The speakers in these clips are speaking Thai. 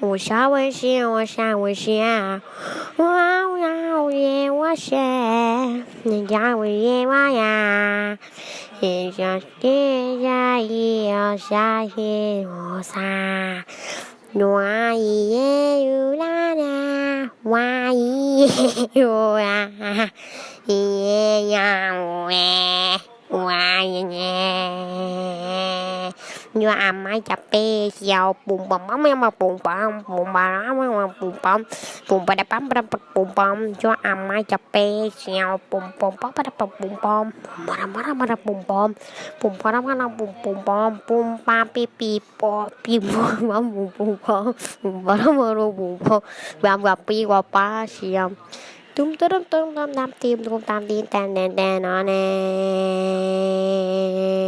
我啥微信，我啥微信啊？哇哇耶我写，你家我耶我呀，一下一下一要下一我啥？我一夜有啦啦，我一夜有呀，一夜呀我哎，我一夜。Như am mai chập pe chiều bùm bầm bấm em mà bùm bầm bùm bà đó mà bùm bầm bùm bà đập bấm bà đập bùm bầm cho am mai chập pe chiều bùm bùm bấm bà đập bùm bầm bà đập bà đập bà đập bùm bầm bùm bà đập bà đập bùm bùm bầm bùm ba pi pi bò pi bùm bầm bùm bùm bầm bùm bà đập bà đập bùm bầm bà bà pi qua ba chiều ตุ้มตุ้มตุ้มตุ้มตามตีมตุ้มตามตีมแต่แน่แน่นอนแน่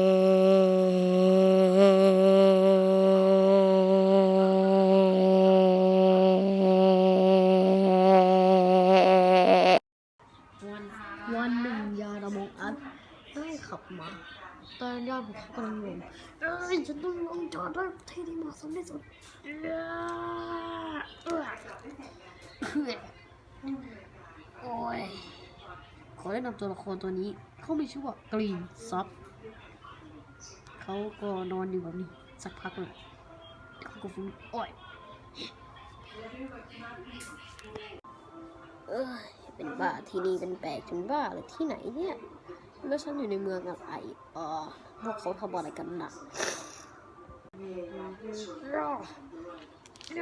วันหนึ่งยาดมงอัดได้ขับมาแต่ยาผมกำลังงงเอ้ยฉันต้องลงจอดด้วยที่ที่เหมาะสมที่สุดโอ้ยขอแนะนำตัวละครตัวนี้ เขามีชื่อว่ากรีนซับเขาก็นอนอยู่แบบนี้ สักพักเลยเขาก็ฟื้นโอ้ยเอ้ย เป็นบ้าที่นี่เป็นแปลกจนบ้าเลยที่ไหนเนี่ย แล้วฉันอยู่ในเมืองอะไรเออพวกเขาทำอะไรกันนะเออเอเอ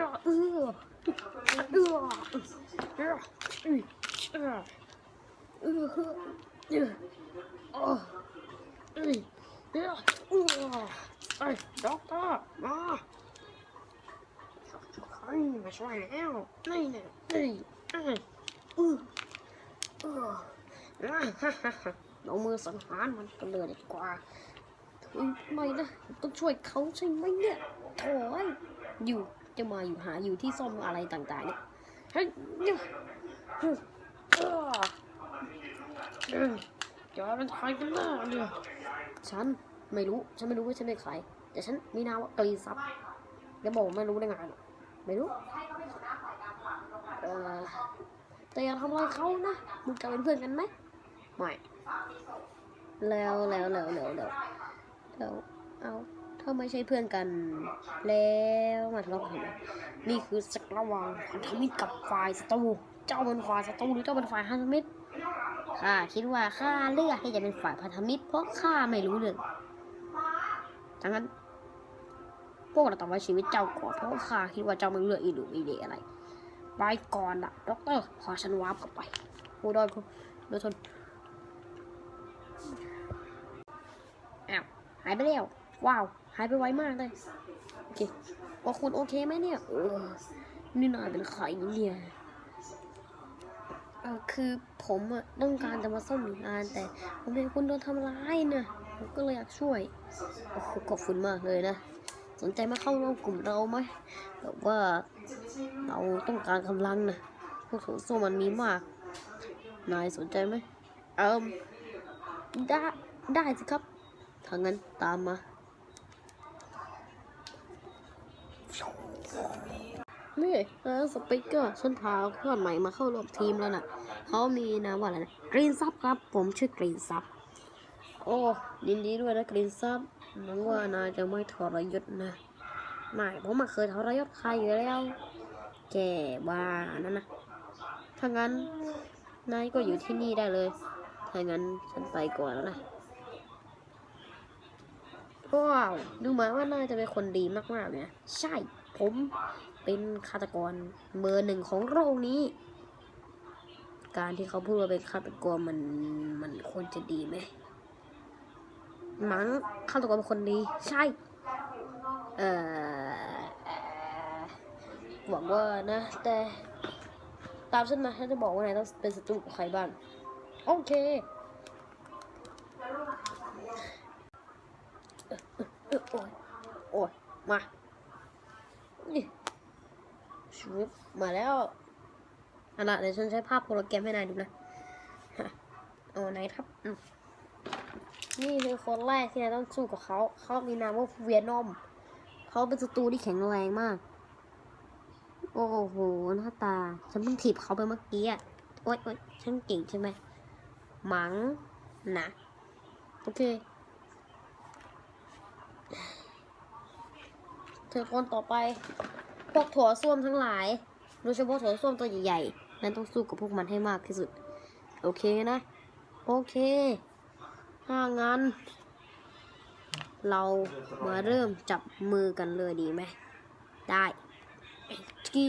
อเออเออเออเออเออเออเออเออเออเออไอ้ด็อกเตอร์มาใครมาช่วยแล้วนี่เนี่ยนี่ อ้ยเออเอออ่าฮ่าฮ่าฮ่าเอามือสังหารมันก็เลยดีกว่าเฮ้ยไม่นะต้องช่วยเขาใช่ไหมเนี่ยโถ่อยอยู่จะมาอยู่หาอยู่ที่ซ่อมอะไรต่างๆเนี่ยเฮ้ยเนี่ยเออเออเอ้ยแกเป็นใครกันแน่เนี่ยฉันไม่รู้ฉันไม่รู้ว่าฉันเป็นใครแต่ฉันมีนามว่ากรีซับจะบอกไม่รู้ได้ไงไม่รู้เออ แต่อย่าทำอะไรเขานะมึงจะเป็นเพื่อนกันไหมไม่แล้วแล้วแล้วแล้วแล้วแล้วเอาถ้าไม่ใช่เพื่อนกัน แล้วมาทะเลาะกันทำไมนี่คือสักระหว่างพันธมิตรกับฝ่ายศัตรูเจ้าเป็นฝ่ายศัตรูหรือเจ้าเป็นฝ่ายพันธมิตรข้าคิดว่าข้าเลือกที่จะเป็นฝ่ายพันธมิตร เพราะข้าไม่รู้เรื่องดังนั้นพวกเราต้องไว้ชีวิตเจ้าก่อนเพราะว่าข้าคิดว่าเจ้าไม่เลือกอีหรืออีเดอะไร ไปก่อนล่ะด็อกเตอร์พาฉันวาร์ปกลับไปโอ้ดอยคุณดี๋ยทนอ้าวหายไปแล้ว ว้าว หายไปไวมากเลย โอเคว่าคุณโอเคไหมเนี่ยเออนี่นายเป็นใครเนี่ยเออคือผมอะต้องการจะมาซ่อมงานแต่ ผมเห็นคุณโดนทำร้ายนะผมก็เลยอยากช่วยโอ้โหขอบคุณมากเลยนะ สนใจมาเข้าร่วมกลุ่มเราไหมแบบว่า เราต้องการกำลังนะพวกโถส้มันมีมาก นายสนใจไหมเอิมได้ได้สิครับถ้างั้นตามมานี่เออสปิกเกอร์ฉันพาเพื่อนใหม่มาเข้าร่วมทีมแล้วน่ะเขามีนามว่าอะไรนะกรีนซับครับ ผมชื่อกรีนซับโอ้ยินดีด้วยนะกรีนซับหวังว่านายจะไม่ทรยศนะ ไม่ผมม่เคยทรยศใครอยู่แล้ว แกบ้านั่นนะถ้างั้นนายก็อยู่ที่นี่ได้เลย ถ้างั้นฉันไปก่อนแล้วนะว้าวดูเหมือนว่านายจะเป็นคนดีมากๆเลยนะใช่ ผมเป็นฆาตกรเบอร์หนึ่งของโลกนี้ การที่เขาพูดว่าเป็นฆาตกรมันมันควรจะดีไหมมั้งฆาตกรเป็นคนดี ใช่ เอ่อ หวังว่านะ แต่ตามฉันมาฉันจะบอกว่านายต้องเป็นศัตรูกับใครบ้าง โอเค โอ้ยโอ้ยมานี่ชุบมาแล้วอันละเดี๋ยวฉันใช้ภาพโปรแกรมให้นายดูนะฮะเอาไหนครับนี่คือคนแรกที่นายต้องสู้กับเขา เขามีนามว่าเวียนอม เขาเป็นศัตรูที่แข็งแรงมาก โอ้โหหน้าตา ฉันเพิ่งถีบเขาไปเมื่อกี้อะ โอ๊ยโอ๊ยฉันเก่งใช่ไหมหมังนะโอเค เธอคนต่อไป พวกถั่วส้วมทั้งหลาย โดยเฉพาะถั่วส้วมตัวใหญ่ๆ นั้นต้องสู้กับพวกมันให้มากที่สุด โอเคนะ โอเคถ้างั้น เรามาเริ่มจับมือกันเลยดีไหม ได้ กี